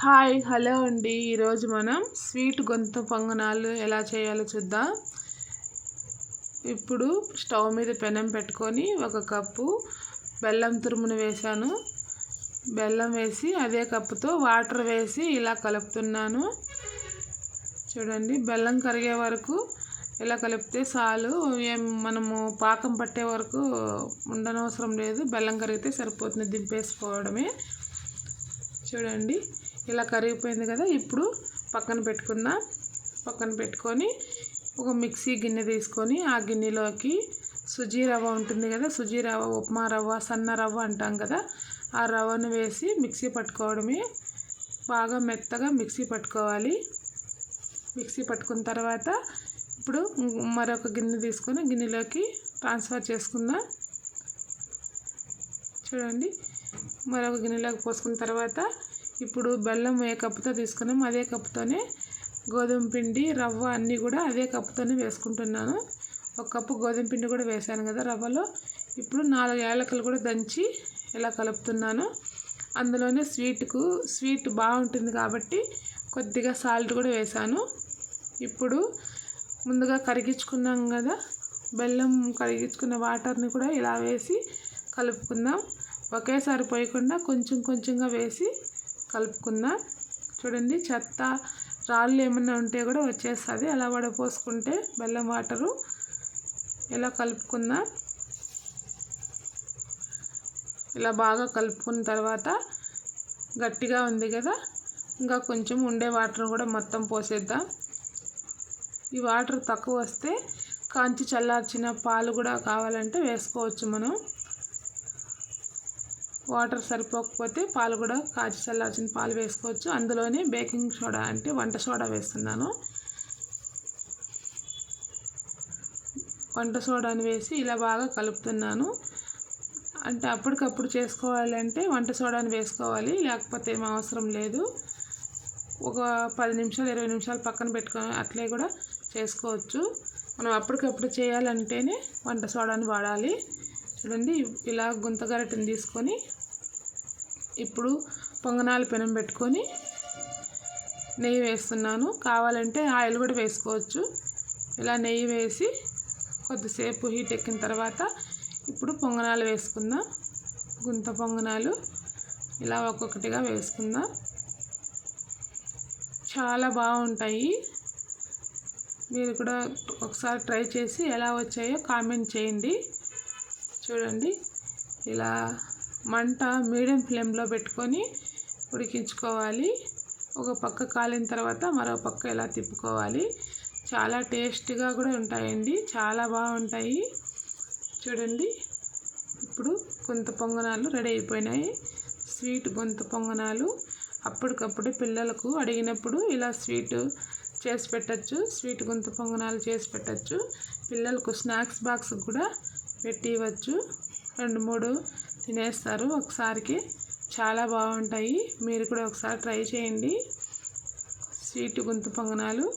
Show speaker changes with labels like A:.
A: Hi hello అండి. ఈరోజు మనం స్వీట్ గొంతు పొంగనాలు ఎలా చేయాలో చూద్దాం. ఇప్పుడు స్టవ్ మీద పెనం పెట్టుకొని ఒక కప్పు బెల్లం తురుమును వేసాను బెల్లం వేసి అదే కప్పుతో వాటర్ వేసి ఇలా కలుపుతున్నాను. చూడండి బెల్లం కరిగే వరకు ఇలా కలిపితే చాలు. ఏం మనము పాకం పట్టే వరకు ఉండనవసరం లేదు. బెల్లం కరిగితే సరిపోతుంది దింపేసుకోవడమే. చూడండి ఇలా కరిగిపోయింది కదా ఇప్పుడు పక్కన పెట్టుకుందాం పక్కన పెట్టుకొని ఒక మిక్సీ గిన్నె తీసుకొని ఆ గిన్నెలోకి సుజీ రవ్వ ఉంటుంది కదా సుజీ రవ్వ ఉప్మా రవ్వ సన్న రవ్వ అంటాం కదా ఆ రవ్వను వేసి మిక్సీ పట్టుకోవడమే. బాగా మెత్తగా మిక్సీ పట్టుకోవాలి. మిక్సీ పట్టుకున్న తర్వాత ఇప్పుడు మరొక గిన్నె తీసుకొని గిన్నెలోకి ట్రాన్స్ఫర్ చేసుకుందాం చూడండి మరొక గిన్నెలోకి పోసుకున్న తర్వాత ఇప్పుడు బెల్లం ఏ కప్పుతో తీసుకున్నాము అదే కప్పుతోనే గోధుమ పిండి రవ్వ అన్నీ కూడా అదే కప్పుతోనే వేసుకుంటున్నాను. ఒక కప్పు గోధుమ పిండి కూడా వేసాను కదా రవ్వలో. ఇప్పుడు నాలుగు ఏలకలు కూడా దంచి ఇలా కలుపుతున్నాను. అందులోనే స్వీట్కు స్వీట్ బాగుంటుంది కాబట్టి కొద్దిగా సాల్ట్ కూడా వేసాను ఇప్పుడు ముందుగా కరిగించుకున్నాం కదా బెల్లం కరిగించుకున్న వాటర్ని కూడా ఇలా వేసి కలుపుకుందాం. ఒకేసారి పోయకుండా కొంచెం కొంచెంగా వేసి కలుపుకుందాం. చూడండి చెత్త రాళ్ళు ఏమైనా ఉంటే కూడా వచ్చేస్తుంది. అలా వడపోసుకుంటే బెల్లం వాటరు ఇలా కలుపుకుందాం. ఇలా బాగా కలుపుకున్న తర్వాత గట్టిగా ఉంది కదా ఇంకా కొంచెం ఉండే వాటర్ కూడా మొత్తం పోసేద్దాం. ఈ వాటర్ తక్కువ వస్తే కాంచి చల్లార్చిన పాలు కూడా కావాలంటే వేసుకోవచ్చు మనం. వాటర్ సరిపోకపోతే పాలు కూడా కాచి చల్లార్చిన పాలు వేసుకోవచ్చు. అందులోనే బేకింగ్ సోడా అంటే వంట సోడా వేస్తున్నాను. వంట సోడాని వేసి ఇలా బాగా కలుపుతున్నాను. అంటే అప్పటికప్పుడు చేసుకోవాలంటే వంట సోడాని వేసుకోవాలి. లేకపోతే ఏం అవసరం లేదు. ఒక పది నిమిషాలు ఇరవై నిమిషాలు పక్కన పెట్టుకొని అట్లే కూడా చేసుకోవచ్చు. మనం అప్పటికప్పుడు చేయాలంటేనే వంట సోడాని వాడాలి. చూడండి ఇలా గుంత గరిటెని తీసుకొని ఇప్పుడు పొంగనాలు పెనం పెట్టుకొని నెయ్యి వేస్తున్నాను. కావాలంటే ఆయిల్ కూడా వేసుకోవచ్చు. ఇలా నెయ్యి వేసి కొద్దిసేపు హీట్ ఎక్కిన తర్వాత ఇప్పుడు పొంగనాలు వేసుకుందాం. గుంత పొంగనాలు ఇలా ఒక్కొక్కటిగా వేసుకుందాం. చాలా బాగుంటాయి. మీరు కూడా ఒకసారి ట్రై చేసి ఎలా వచ్చాయో కామెంట్ చేయండి. చూడండి. ఇలా మంట మీడియం ఫ్లేమ్లో పెట్టుకొని ఉడికించుకోవాలి. ఒక పక్క కాలిన తర్వాత మరో పక్క ఇలా తిప్పుకోవాలి. చాలా టేస్ట్గా కూడా ఉంటాయండి. చాలా బాగుంటాయి. చూడండి. ఇప్పుడు గొంత పొంగనాలు రెడీ అయిపోయినాయి. స్వీట్ గొంత పొంగనాలు అప్పటికప్పుడు పిల్లలకు అడిగినప్పుడు ఇలా స్వీట్ చేసి పెట్టచ్చు. స్వీట్ గొంత పొంగనాలు చేసి పెట్టచ్చు. పిల్లలకు స్నాక్స్ బాక్స్ కూడా పెట్టివచ్చు. రెండు మూడు తినేస్తారు. ఒకసారికి చాలా బాగుంటాయి. మీరు కూడా ఒకసారి ట్రై చేయండి. స్వీట్ గుంత పొంగనాలు.